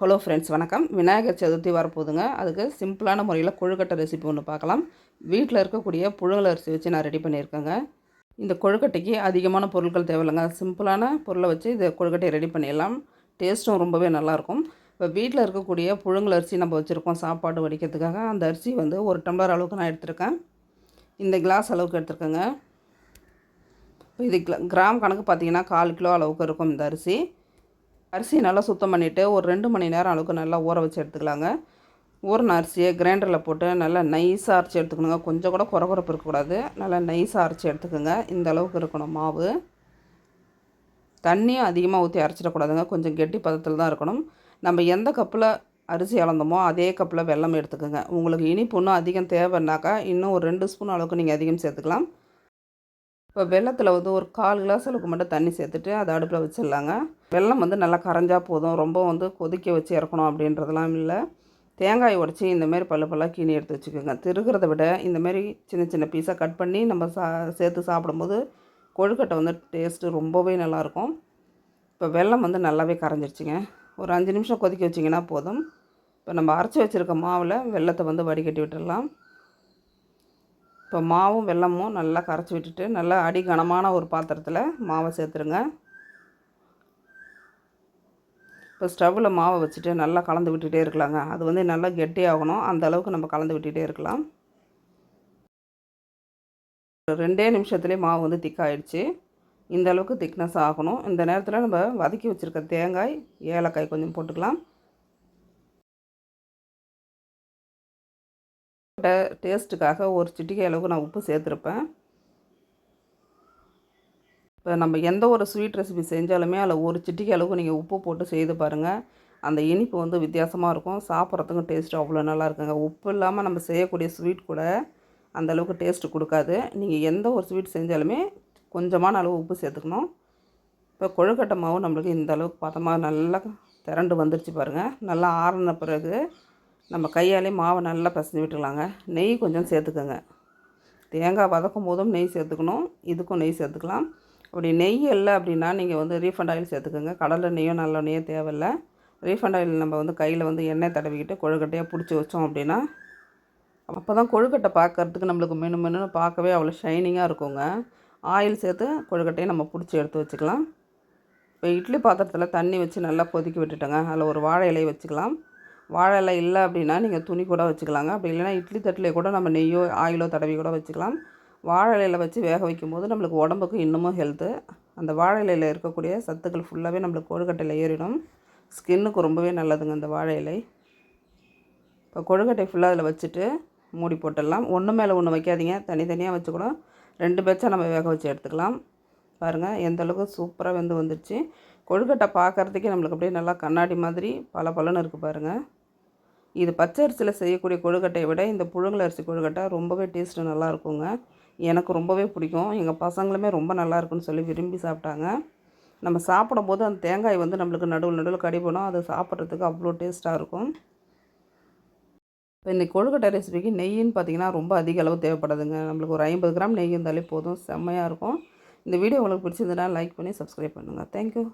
Hello friends வணக்கம். விநாயகர் சதுர்த்தி வரப்போகுதுங்க. அதுக்கு சிம்பிளான முறையில் கொழுக்கட்டை ரெசிபி ஒன்று பார்க்கலாம். வீட்டில் இருக்கக்கூடிய புழுங்கல் அரிசி வச்சு நான் ரெடி பண்ணியிருக்கேங்க. இந்த கொழுக்கட்டைக்கு அதிகமான பொருட்கள் தேவையில்லைங்க. சிம்பிளான பொருளை வச்சு இந்த கொழுக்கட்டையை ரெடி பண்ணிடலாம். டேஸ்ட்டும் ரொம்பவே நல்லாயிருக்கும். இப்போ வீட்டில் இருக்கக்கூடிய புழுங்கல் அரிசி நம்ம வச்சுருக்கோம் சாப்பாடு வடிக்கிறதுக்காக. அந்த அரிசி வந்து ஒரு டம்ளர் அளவுக்கு நான் எடுத்திருக்கேன். இந்த கிளாஸ் அளவுக்கு எடுத்துருக்கேங்க. இது கிராம் கணக்கு பார்த்தீங்கன்னா கால் கிலோ அளவுக்கு இருக்கும் இந்த அரிசி. அரிசியை நல்லா சுத்தம் பண்ணிவிட்டு ஒரு ரெண்டு மணி நேரம் அளவுக்கு நல்லா ஊற வச்சு எடுத்துக்கலாங்க. ஊறின அரிசியை கிரைண்டரில் போட்டு நல்லா நைஸாக அரைச்சி எடுத்துக்கணுங்க. கொஞ்சம் கூட குறகுறப்பு இருக்கக்கூடாது. நல்லா நைஸாக அரைச்சி எடுத்துக்கோங்க. இந்த அளவுக்கு இருக்கணும் மாவு. தண்ணியும் அதிகமாக ஊற்றி அரைச்சிடக்கூடாதுங்க. கொஞ்சம் கெட்டி பதத்தில் தான் இருக்கணும். நம்ம எந்த கப்பில் அரிசி அளந்தோமோ அதே கப்பில் வெள்ளம் எடுத்துக்கோங்க. உங்களுக்கு இனிப்பு இன்னும் அதிகம் தேவைன்னாக்கா இன்னும் ஒரு ரெண்டு ஸ்பூன் அளவுக்கு நீங்கள் அதிகம் சேர்த்துக்கலாம். இப்போ வெள்ளத்தில் வந்து ஒரு கால் கிளாஸ் அளவுக்கு மட்டும் தண்ணி சேர்த்துட்டு அதை அடுப்பில் வச்சிடலாங்க. வெள்ளம் வந்து நல்லா கரைஞ்சா போதும். ரொம்ப வந்து கொதிக்க வச்சு இறக்கணும் அப்படின்றதெல்லாம் இல்லை. தேங்காய் உடச்சி இந்தமாரி பல்லு பல்லாக கீணி எடுத்து வச்சுக்கோங்க. திருகிறத விட இந்தமாரி சின்ன சின்ன பீஸாக கட் பண்ணி நம்ம சா சேர்த்து சாப்பிடும்போது கொழுக்கட்டை வந்து டேஸ்ட்டு ரொம்பவே நல்லாயிருக்கும். இப்போ வெள்ளம் வந்து நல்லாவே கரைஞ்சிருச்சுங்க. ஒரு அஞ்சு நிமிஷம் கொதிக்க வச்சிங்கன்னா போதும். இப்போ நம்ம அரைச்சி வச்சுருக்க மாவில் வெள்ளத்தை வந்து வடிகட்டி விட்டுடலாம். இப்போ மாவும் வெல்லமும் நல்லா கரைச்சி விட்டுட்டு நல்லா அடி கனமான ஒரு பாத்திரத்தில் மாவை சேர்த்துருங்க. இப்போ ஸ்டவ்வில் மாவை வச்சுட்டு நல்லா கலந்து விட்டுகிட்டே இருக்கலாங்க. அது வந்து நல்லா கெட்டியாகணும் அந்த அளவுக்கு நம்ம கலந்து விட்டுகிட்டே இருக்கலாம். ரெண்டே நிமிஷத்துலேயே மாவு வந்து திக்காயிடுச்சு இந்த அளவுக்கு திக்னஸ் ஆகணும். இந்த நேரத்தில் நம்ம வதக்கி வச்சுருக்க தேங்காய் ஏலக்காய் கொஞ்சம் போட்டுக்கலாம். டேஸ்ட்டுக்காக ஒரு சிட்டிகை அளவுக்கு நான் உப்பு சேர்த்துருப்பேன். இப்போ நம்ம எந்த ஒரு ஸ்வீட் ரெசிபி செஞ்சாலுமே அதில் ஒரு சிட்டிகை அளவுக்கு நீங்கள் உப்பு போட்டு செய்து பாருங்கள் அந்த இனிப்பு வந்து வித்தியாசமாக இருக்கும். சாப்பிட்றதுக்கும் டேஸ்ட்டு அவ்வளோ நல்லா இருக்குங்க. உப்பு இல்லாமல் நம்ம செய்யக்கூடிய ஸ்வீட் கூட அந்த அளவுக்கு டேஸ்ட்டு கொடுக்காது. நீங்கள் எந்த ஒரு ஸ்வீட் செஞ்சாலுமே கொஞ்சமான அளவு உப்பு சேர்த்துக்கணும். இப்போ கொழுக்கட்டை மாவு நம்மளுக்கு இந்த அளவுக்கு பார்த்தோமா நல்லா திரண்டு வந்துருச்சு பாருங்கள் நல்லா ஆறின பிறகு நம்ம கையாலே மாவை நல்லா பசஞ்சு விட்டுக்கலாங்க நெய் கொஞ்சம் சேர்த்துக்கோங்க. தேங்காய் வதக்கும் போதும் நெய் சேர்த்துக்கணும். இதுக்கும் நெய் சேர்த்துக்கலாம். அப்படி நெய் இல்லை அப்படின்னா நீங்கள் வந்து ரீஃபண்ட் ஆயில் சேர்த்துக்கோங்க. கடலை நெய்யும் நல்ல நெய்யும் தேவையில்லை. ரீஃபண்ட் ஆயில் நம்ம வந்து கையில் வந்து எண்ணெய் தடவிக்கிட்டு கொழுக்கட்டையாக பிடிச்சி வச்சோம் அப்படின்னா அப்போ தான் கொழுக்கட்டை பார்க்குறதுக்கு நம்மளுக்கு மெனு மெனுன்னு பார்க்கவே அவ்வளோ ஷைனிங்காக இருக்குங்க. ஆயில் சேர்த்து கொழுக்கட்டையை நம்ம பிடிச்சி எடுத்து வச்சுக்கலாம். இப்போ இட்லி பாத்திரத்தில் தண்ணி வச்சு நல்லா கொதிக்க விட்டுட்டோங்க. அதில் ஒரு வாழை இலையை வச்சுக்கலாம். வாழை இல்லை அப்படின்னா நீங்கள் துணி கூட வச்சுக்கலாங்க. அப்படி இல்லைனா இட்லி தட்டிலே கூட நம்ம நெய்யோ ஆயிலோ தடவி கூட வச்சுக்கலாம். வாழை இலையில் வச்சு வேக வைக்கும் போது நம்மளுக்கு உடம்புக்கு இன்னமும் ஹெல்த்து அந்த வாழை இலையில் இருக்கக்கூடிய சத்துக்கள் ஃபுல்லாகவே நம்மளுக்கு கொழுக்கட்டையில் ஏறிடும். ஸ்கின்னுக்கு ரொம்பவே நல்லதுங்க அந்த வாழை இலை. இப்போ கொழுக்கட்டை ஃபுல்லாக அதில் வச்சுட்டு மூடி போட்டுடலாம். ஒன்று மேலே ஒன்று வைக்காதீங்க. தனித்தனியாக வச்சு கூட ரெண்டு பேச்சா நம்ம வேக வச்சு எடுத்துக்கலாம். பாருங்கள் எந்த அளவுக்கு சூப்பராக வெந்து வந்துடுச்சு கொழுக்கட்டை பார்க்குறதுக்கே நம்மளுக்கு அப்படியே நல்லா கண்ணாடி மாதிரி பல பலன்னு இருக்குது பாருங்கள் இது பச்சை அரிசியில் செய்யக்கூடிய கொழுக்கட்டையை விட இந்த புழுங்கல் அரிசி கொழுக்கட்டை ரொம்பவே டேஸ்ட்டு நல்லா இருக்குங்க எனக்கு ரொம்பவே பிடிக்கும். எங்கள் பசங்களுமே ரொம்ப நல்லா இருக்குன்னு சொல்லி விரும்பி சாப்பிட்டாங்க. நம்ம சாப்பிடும்போது அந்த தேங்காய் வந்து நம்மளுக்கு நடுவில் நடுவில் கடிபடும் அதை சாப்பிட்றதுக்கு அவ்வளோ டேஸ்ட்டாக இருக்கும். இப்போ இந்த கொழுக்கட்டை ரெசிபிக்கு நெய்யின்னு பார்த்தீங்கன்னா ரொம்ப அதிக அளவு தேவைப்படுதுங்க. நம்மளுக்கு ஒரு ஐம்பது கிராம் நெய் இருந்தாலே போதும். செம்மையாக இருக்கும். இந்த வீடியோ உங்களுக்கு பிடிச்சிருந்தனா லைக் பண்ணி சப்ஸ்கிரைப் பண்ணுங்கள் தேங்க்யூ